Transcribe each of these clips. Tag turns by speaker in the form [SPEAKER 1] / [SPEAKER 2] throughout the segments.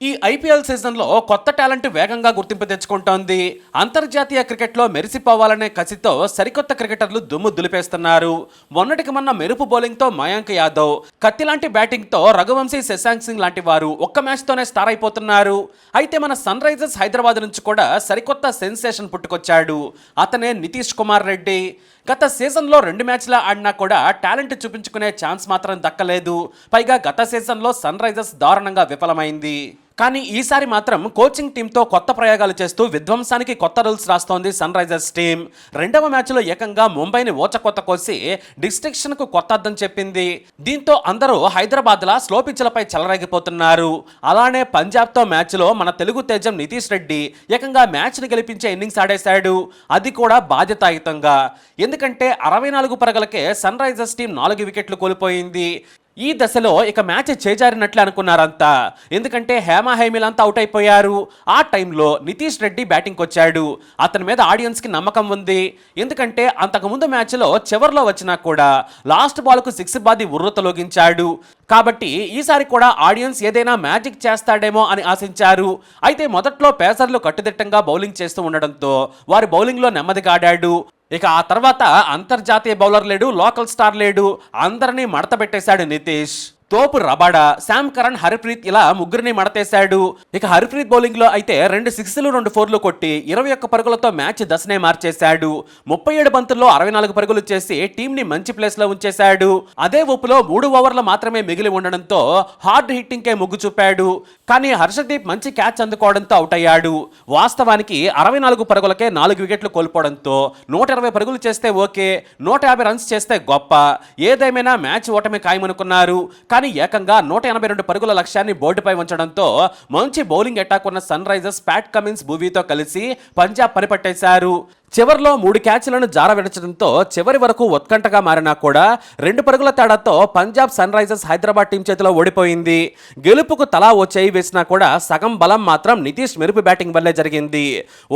[SPEAKER 1] ఈ ఐపీఎల్ సీజన్లో కొత్త టాలెంట్ వేగంగా గుర్తింపు తెచ్చుకుంటోంది. అంతర్జాతీయ క్రికెట్లో మెరిసిపోవాలనే కసితో సరికొత్త క్రికెటర్లు దుమ్ము దులిపేస్తున్నారు. మొన్నటికి మొన్న మెరుపు బౌలింగ్తో మయాంక్ యాదవ్ కత్తి లాంటి బ్యాటింగ్తో రఘువంశీ శశాంక్ సింగ్ లాంటి వారు ఒక్క మ్యాచ్తోనే స్టార్ అయిపోతున్నారు. అయితే మన సన్ రైజర్స్ హైదరాబాద్ నుంచి కూడా సరికొత్త సెన్సేషన్ పుట్టుకొచ్చాడు. అతనే నితీష్ కుమార్ రెడ్డి. గత సీజన్లో రెండు మ్యాచ్లా ఆడినా కూడా టాలెంట్ చూపించుకునే ఛాన్స్ మాత్రం దక్కలేదు. పైగా గత సీజన్లో సన్ రైజర్స్ దారుణంగా విఫలమైంది. కానీ ఈసారి మాత్రం కోచింగ్ టీంతో కొత్త ప్రయోగాలు చేస్తూ విధ్వంసానికి కొత్త రూల్స్ రాస్తోంది సన్ రైజర్స్ టీం. రెండవ మ్యాచ్లో ఏకంగా ముంబైని ఓచకొత్త కోసి డిస్ట్రిక్షన్కు కొత్త అర్థం చెప్పింది. దీంతో అందరూ హైదరాబాద్లా స్లో పిచ్లపై చెలరేగిపోతున్నారు. అలానే పంజాబ్తో మ్యాచ్లో మన తెలుగు తేజం నితీష్ రెడ్డి ఏకంగా మ్యాచ్ని గెలిపించే ఇన్నింగ్స్ ఆడేశాడు. అది కూడా బాధ్యతాయుతంగా. ఎందుకంటే ఎందుకంటే అరవై నాలుగు పరగలకే సన్ రైజర్స్ టీం నాలుగు వికెట్లు కోల్పోయింది. ఈ దశలో ఇక మ్యాచ్ చేజారినట్లు అనుకున్నారంతా. ఎందుకంటే హేమ హైమిలంతా అవుట్ అయిపోయారు. ఆ టైంలో నితీష్ రెడ్డి బ్యాటింగ్కి వచ్చాడు అతని మీద ఆడియన్స్కి నమ్మకం ఉంది. ఎందుకంటే అంతకుముందు మ్యాచ్లో చివర్లో వచ్చినా కూడా లాస్ట్ బాల్కు సిక్స్ బాది ఉర్రతలోగించాడు కాబట్టి ఈసారి కూడా ఆడియన్స్ ఏదైనా మ్యాజిక్ చేస్తాడేమో అని ఆశించారు. అయితే మొదట్లో పేసర్లు కట్టుదిట్టంగా బౌలింగ్ చేస్తూ ఉండడంతో వారి బౌలింగ్లో నెమ్మదిగా ఆడాడు ఇక ఆ తర్వాత అంతర్జాతీయ బౌలర్ లేడు లోకల్ స్టార్ లేడు అందరినీ మడత పెట్టేశాడు నితీష్. తోపు రబాడా. శామ్ కరణ్ హరిప్రీత్ ఇలా ముగ్గురిని మడతేశాడు. ఇక హరిప్రీత్ బౌలింగ్లో అయితే రెండు సిక్స్లు రెండు ఫోర్లు కొట్టి ఇరవై ఒక్క పరుగులతో మ్యాచ్ దశనే మార్చేశాడు. ముప్పై ఏడు బంతుల్లో అరవై నాలుగు పరుగులు చేసి టీంని మంచి ప్లేస్లో ఉంచేశాడు. అదే ఊపులో మూడు ఓవర్లు మాత్రమే మిగిలి ఉండడంతో హార్డ్ హిట్టింగ్ కే మొగ్గు చూపాడు. కానీ హర్షదీప్ మంచి క్యాచ్ అందుకోవడంతో అవుట్ అయ్యాడు వాస్తవానికి అరవై నాలుగు పరుగులకే నాలుగు వికెట్లు కోల్పోవడంతో నూట ఇరవై పరుగులు చేస్తే ఓకే నూట యాభై రన్స్ చేస్తే గొప్ప. ఏదేమైనా మ్యాచ్ ఓటమి ఖాయమనుకున్నారు. కానీ ఏకంగా నూట ఎనభై రెండు పరుగుల లక్ష్యాన్ని బోర్డుపై ఉంచడంతో మంచి బౌలింగ్ అటాక్ ఉన్న సన్ రైజర్స్ ప్యాట్ కమిన్స్ భూవీతో కలిసి పంజాబ్ పనిపట్టేశారు చివర్లో మూడు క్యాచ్లను జార విడచడంతో చివరి వరకు ఉత్కంఠగా మారినా కూడా రెండు పరుగుల తేడాతో Punjab Sunrisers Hyderabad team చేతిలో ఓడిపోయింది. గెలుపుకు తలా ఓ చేయి వేసినా కూడా సగం బలం మాత్రం నితీష్ మెరుపు బ్యాటింగ్ వల్లే జరిగింది.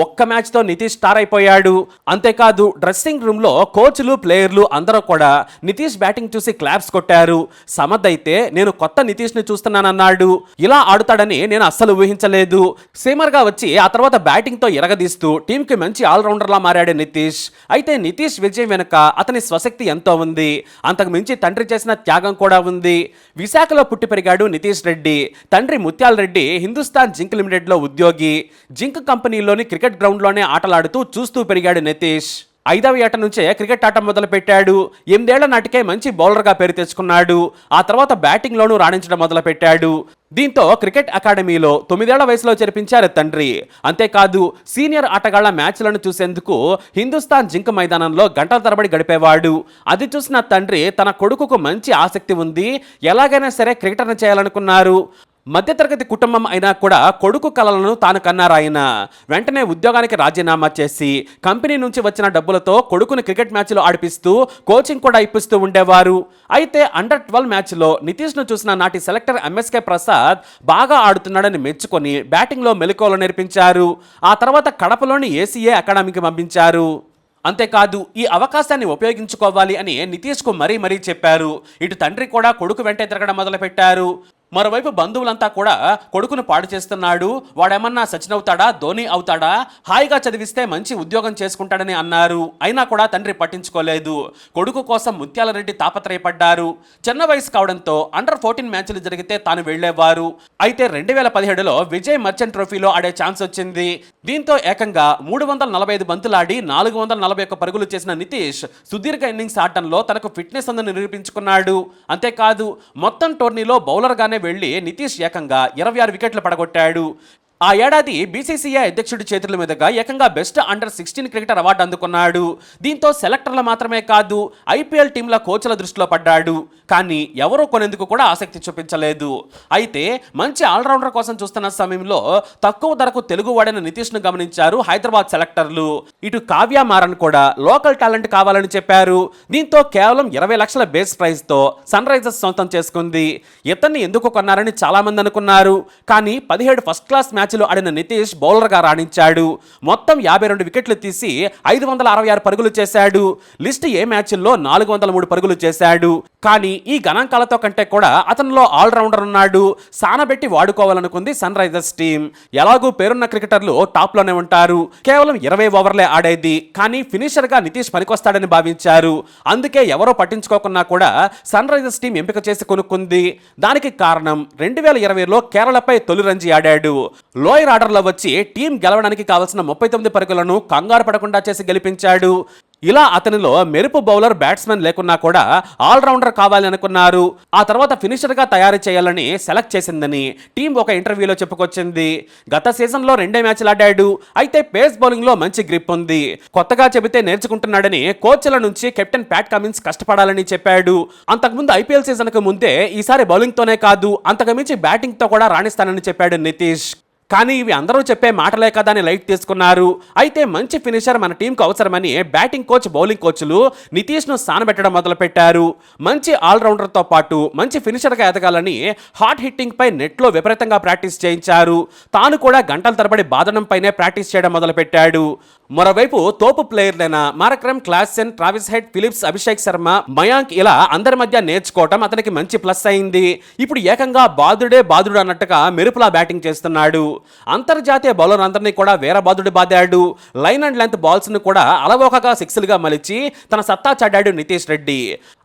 [SPEAKER 1] ఒక్క మ్యాచ్తో నితీష్ స్టార్ అయిపోయాడు. అంతేకాదు డ్రెస్సింగ్ రూమ్లో కోచ్లు ప్లేయర్లు అందరూ కూడా నితీష్ బ్యాటింగ్ చూసి క్లాప్స్ కొట్టారు. సమద్ అయితే నేను కొత్త నితీష్ని చూస్తున్నానన్నాడు. ఇలా ఆడుతాడని నేను అస్సలు ఊహించలేదు. సీమర్గా వచ్చి ఆ తర్వాత బ్యాటింగ్తో ఎరగదీస్తూ టీంకి మంచి ఆల్రౌండర్లా మారాడు నితీష్. అయితే నితీష్ విజయం వెనుక అతని స్వశక్తి ఎంతో ఉంది. అంతకు మించి తండ్రి చేసిన త్యాగం కూడా ఉంది. విశాఖలో పుట్టి పెరిగాడు నితీష్ రెడ్డి. తండ్రి ముత్యాల రెడ్డి హిందుస్థాన్ జింక్ లిమిటెడ్లో ఉద్యోగి. జింక్ కంపెనీలోని క్రికెట్ గ్రౌండ్లోనే ఆటలాడుతూ చూస్తూ పెరిగాడు నితీష్. ఐదవ ఏట నుంచే క్రికెట్ ఆట మొదలుపెట్టాడు. ఎనిమిదేళ్ళ నాటికే మంచి బౌలర్గా పేరు తెచ్చుకున్నాడు. ఆ తర్వాత బ్యాటింగ్లోనూ రాణించడం మొదలుపెట్టాడు. దీంతో క్రికెట్ అకాడమీలో తొమ్మిదేళ్ళ వయసులో చేర్పించారు తండ్రి. అంతేకాదు సీనియర్ ఆటగాళ్ళ మ్యాచ్లను చూసేందుకు హిందుస్థాన్ జింక్ మైదానంలో గంటల తరబడి గడిపేవాడు. అది చూసిన తండ్రి తన కొడుకుకు మంచి ఆసక్తి ఉంది. ఎలాగైనా సరే క్రికెటర్ని చేయాలనుకున్నారు. మధ్యతరగతి కుటుంబం అయినా కూడా కొడుకు కలలను తాను కన్నారాయన వెంటనే ఉద్యోగానికి రాజీనామా చేసి కంపెనీ నుంచి వచ్చిన డబ్బులతో కొడుకుని క్రికెట్ మ్యాచ్లో ఆడిపిస్తూ కోచింగ్ కూడా ఇప్పిస్తూ ఉండేవారు. అయితే అండర్ ట్వెల్వ్ మ్యాచ్లో నితీష్ను చూసిన నాటి సెలెక్టర్ ఎంఎస్కే ప్రసాద్ బాగా ఆడుతున్నాడని మెచ్చుకొని బ్యాటింగ్లో మెలకువలు నేర్పించారు. ఆ తర్వాత కడపలోని ఏసీఏ అకాడమీకి పంపించారు. అంతేకాదు ఈ అవకాశాన్ని ఉపయోగించుకోవాలి అని నితీష్కు మరీ మరీ చెప్పారు. ఇటు తండ్రి కూడా కొడుకు వెంటే తిరగడం మొదలుపెట్టారు. మరోవైపు బంధువులంతా కూడా కొడుకును పాడు చేస్తున్నాడు. వాడేమన్నా సచిన్ అవుతాడా? ధోని అవుతాడా? హాయిగా చదివిస్తే మంచి ఉద్యోగం చేసుకుంటాడని అన్నారు. అయినా కూడా తండ్రి పట్టించుకోలేదు. కొడుకు కోసం ముత్యాలరెడ్డి తాపత్రయపడ్డారు. చిన్న వయసు కావడంతో అండర్ ఫోర్టీన్ మ్యాచ్లు జరిగితే తాను వెళ్ళేవారు అయితే రెండు వేల పదిహేడులో విజయ్ మర్చెంట్ ట్రోఫీలో ఆడే ఛాన్స్ వచ్చింది. దీంతో ఏకంగా మూడు వందల నలభై ఐదు బంతులాడి నాలుగు వందల నలభై ఒక్క పరుగులు చేసిన నితీష్ సుదీర్ఘ ఇన్నింగ్స్ ఆడటంలో తనకు ఫిట్నెస్ ఉందని నిరూపించుకున్నాడు. అంతేకాదు మొత్తం టోర్నీలో బౌలర్గానే వెళ్ళి నితీష్ ఏకంగా ఇరవై ఆరు వికెట్లు పడగొట్టాడు. ఆ ఏడాది బీసీసీఐ అధ్యక్షుడి చేతుల మీదుగా ఏకంగా best under sixteen cricketer award అందుకున్నాడు. దీంతో సెలెక్టర్లు మాత్రమే కాదు ఐపీఎల్ టీంల కోచ్ల దృష్టిలో పడ్డాడు. కానీ ఎవరూ కొనేందుకు కూడా ఆసక్తి చూపించలేదు. అయితే మంచి ఆల్రౌండర్ కోసం చూస్తున్న సమయంలో తక్కువ ధరకు తెలుగు వాడిన నితీష్ను గమనించారు హైదరాబాద్ సెలెక్టర్లు. ఇటు కావ్య మారన్ కూడా లోకల్ టాలెంట్ కావాలని చెప్పారు. దీంతో కేవలం ఇరవై లక్షల బేస్ ప్రైజ్తో సన్ రైజర్స్ సొంతం చేసుకుంది. ఇతన్ని ఎందుకు కొన్నారని చాలా మంది అనుకున్నారు. కానీ పదిహేడు ఫస్ట్ క్లాస్ మ్యాచ్ మ్యాచ్లో ఆడిన నితీష్ బౌలర్గా రాణించాడు. మొత్తం యాభై రెండు వికెట్లు తీసి ఐదు వందల అరవై ఆరు పరుగులు చేశాడు. లిస్ట్ ఏ మ్యాచ్ల్లో నాలుగు వందల మూడు పరుగులు చేశాడు. కానీ ఈ గణాంకాలతో కంటే కూడా అతనిలో ఆల్రౌండర్ ఉన్నాడు. సానబెట్టి వాడుకోవాలనుకుంది సన్ రైజర్స్ టీం. ఎలాగూ పేరున్న క్రికెటర్లు టాప్లోనే ఉంటారు. కేవలం ఇరవై ఓవర్లే ఆడేది. కానీ ఫినిషర్గా నితీష్ పనికొస్తాడని భావించారు. అందుకే ఎవరో పట్టించుకోకున్నా కూడా సన్ రైజర్స్ టీం ఎంపిక చేసి కొనుక్కుంది. దానికి కారణం రెండు వేల ఇరవైలో కేరళపై తొలి రంజీ ఆడాడు. లోయర్ ఆర్డర్లో వచ్చి టీం గెలవడానికి కావాల్సిన ముప్పై తొమ్మిది పరుగులను కంగారు పడకుండా చేసి గెలిపించాడు. ఇలా అతనిలో మెరుపు బౌలర్ బ్యాట్స్మెన్ లేకున్నా కూడా ఆల్రౌండర్ కావాలని అనుకున్నారు. ఆ తర్వాత ఫినిషర్గా తయారు చేయాలని సెలెక్ట్ చేసిందని టీం ఒక ఇంటర్వ్యూలో చెప్పుకొచ్చింది. గత సీజన్లో రెండే మ్యాచ్లు ఆడాడు. అయితే పేస్ బౌలింగ్లో మంచి గ్రిప్ ఉంది. కొత్తగా చెబితే నేర్చుకుంటున్నాడని కోచ్ల నుంచి కెప్టెన్ ప్యాట్ కమిన్స్ కష్టపడాలని చెప్పాడు. అంతకుముందు ఐపీఎల్ సీజన్కు ముందే ఈసారి బౌలింగ్తోనే కాదు అంతకుమించి బ్యాటింగ్తో కూడా రాణిస్తానని చెప్పాడు నితీష్. కానీ ఇవి అందరూ చెప్పే మాటలే కదా అని లైట్ తీసుకున్నారు. అయితే మంచి ఫినిషర్ మన టీంకు అవసరమని బ్యాటింగ్ కోచ్ బౌలింగ్ కోచ్లు నితీష్ను సానబెట్టడం మొదలుపెట్టారు. మంచి ఆల్రౌండర్తో పాటు మంచి ఫినిషర్గా ఎదగాలని హాట్ హిట్టింగ్పై నెట్లో విపరీతంగా ప్రాక్టీస్ చేయించారు. తాను కూడా గంటల తరబడి బాధనంపైనే ప్రాక్టీస్ చేయడం మొదలుపెట్టాడు. మరోవైపు తోపు ప్లేయర్లైన Markram Klaasen Travis Head Phillips Abhishek Sharma Mayank ఇలా అందరి మధ్య నేర్చుకోవటం అతనికి మంచి ప్లస్ అయింది. ఇప్పుడు ఏకంగా బాదుడే బాదుడు అన్నట్టుగా మెరుపులా బ్యాటింగ్ చేస్తున్నాడు. అంతర్జాతీయ బౌలర్ అందరినీ కూడా వేరే బాదుడు బాదాడు. లైన్ అండ్ లెంత్ బాల్స్ను కూడా అలవోకగా సిక్స్లుగా మలిచి తన సత్తా చాడాడు నితీష్ రెడ్డి.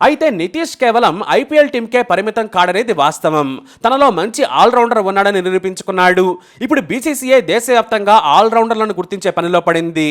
[SPEAKER 1] అయితే నితీష్ కేవలం ఐపీఎల్ టీంకే పరిమితం కాడనేది వాస్తవం. తనలో మంచి ఆల్రౌండర్ ఉన్నాడని నిరూపించుకున్నాడు. ఇప్పుడు బీసీసీఐ దేశవ్యాప్తంగా ఆల్రౌండర్లను గుర్తించే పనిలో పడింది.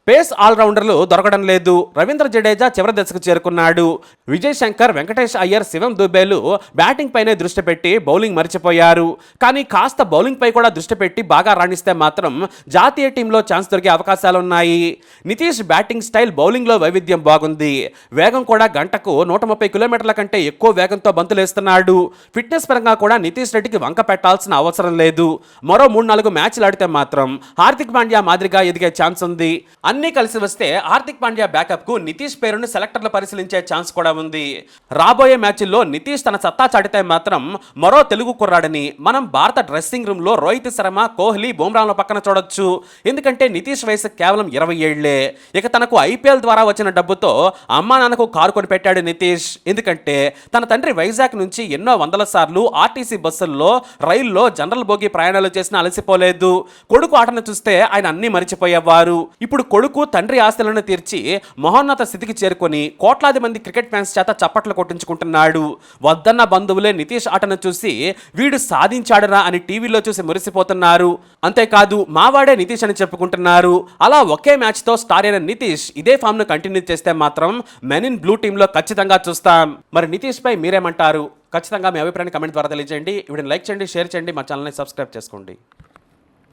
[SPEAKER 1] పేస్ ఆల్రౌండర్లు దొరకడం లేదు. రవీంద్ర జడేజా చివరి దశకు చేరుకున్నాడు. విజయ్ శంకర్ వెంకటేష్ అయ్యర్ శివం దుబేలు బ్యాటింగ్ పైనే దృష్టి పెట్టి బౌలింగ్ మర్చిపోయారు. కానీ కాస్త బౌలింగ్ పై కూడా దృష్టి పెట్టి బాగా రాణిస్తే మాత్రం జాతీయ టీంలో ఛాన్స్ దొరికే అవకాశాలున్నాయి. నితీష్ బ్యాటింగ్ స్టైల్ బౌలింగ్లో వైవిధ్యం బాగుంది. వేగం కూడా గంటకు నూట ముప్పై కిలోమీటర్ల కంటే ఎక్కువ వేగంతో బంతులేస్తున్నాడు. ఫిట్నెస్ పరంగా కూడా నితీష్ రెడ్డికి వంక పెట్టాల్సిన అవసరం లేదు. మరో మూడు నాలుగు మ్యాచ్లు ఆడితే మాత్రం హార్దిక్ పాండ్యా మాదిరిగా ఎదిగే ఛాన్స్ ఉంది. అన్నీ కలిసి వస్తే హార్దిక్ పాండ్యా బ్యాకప్కు నితీష్ పేరును సెలెక్టర్లు పరిశీలించే ఛాన్స్ కూడా ఉంది. రాబోయే మ్యాచ్ల్లో నితీష్ తన సత్తా చాటితే మాత్రం మరో తెలుగు కుర్రాడని మనం భారత డ్రెస్సింగ్ రూమ్లో రోహిత్ శర్మ కోహ్లీ బుమ్రాల పక్కన చూడొచ్చు. ఎందుకంటే నితీష్ వయసు కేవలం ఇరవై ఏళ్ళే. ఇక తనకు ఐపీఎల్ ద్వారా వచ్చిన డబ్బుతో అమ్మా నాన్నకు కారు కొని పెట్టాడు నితీష్. ఎందుకంటే తన తండ్రి వైజాగ్ నుంచి ఎన్నో వందల సార్లు ఆర్టీసీ బస్సుల్లో రైల్లో జనరల్ బోగి ప్రయాణాలు చేసినా అలసిపోలేదు. కొడుకు ఆటను చూస్తే ఆయన అన్ని మరిచిపోయేవారు. ఇప్పుడు కొడుకు తండ్రి ఆస్తులను తీర్చి మహోన్నత స్థితికి చేరుకొని కోట్లాది మంది క్రికెట్ ఫ్యాన్స్ చేత చప్పట్లు కొట్టించుకుంటున్నాడు. వద్దన్న బంధువులే నితీష్ ఆటను చూసి వీడు సాధించాడురా అని టీవీలో చూసి మురిసిపోతున్నారు. అంతేకాదు మావాడే నితీష్ అని చెప్పుకుంటున్నారు. అలా ఒకే మ్యాచ్తో స్టార్ అయిన నితీష్ ఇదే ఫామ్ను కంటిన్యూ చేస్తే మాత్రం మెన్ ఇన్ బ్లూ టీంలో ఖచ్చితంగా చూస్తాం. మరి నితీష్ పై మీరేమంటారు? ఖచ్చితంగా మీ అభిప్రాయాన్ని కమెంట్ ద్వారా తెలియజేయండి. వీడిని లైక్ చేయండి షేర్ చేయండి మా ఛానల్ని సబ్స్క్రైబ్ చేసుకోండి.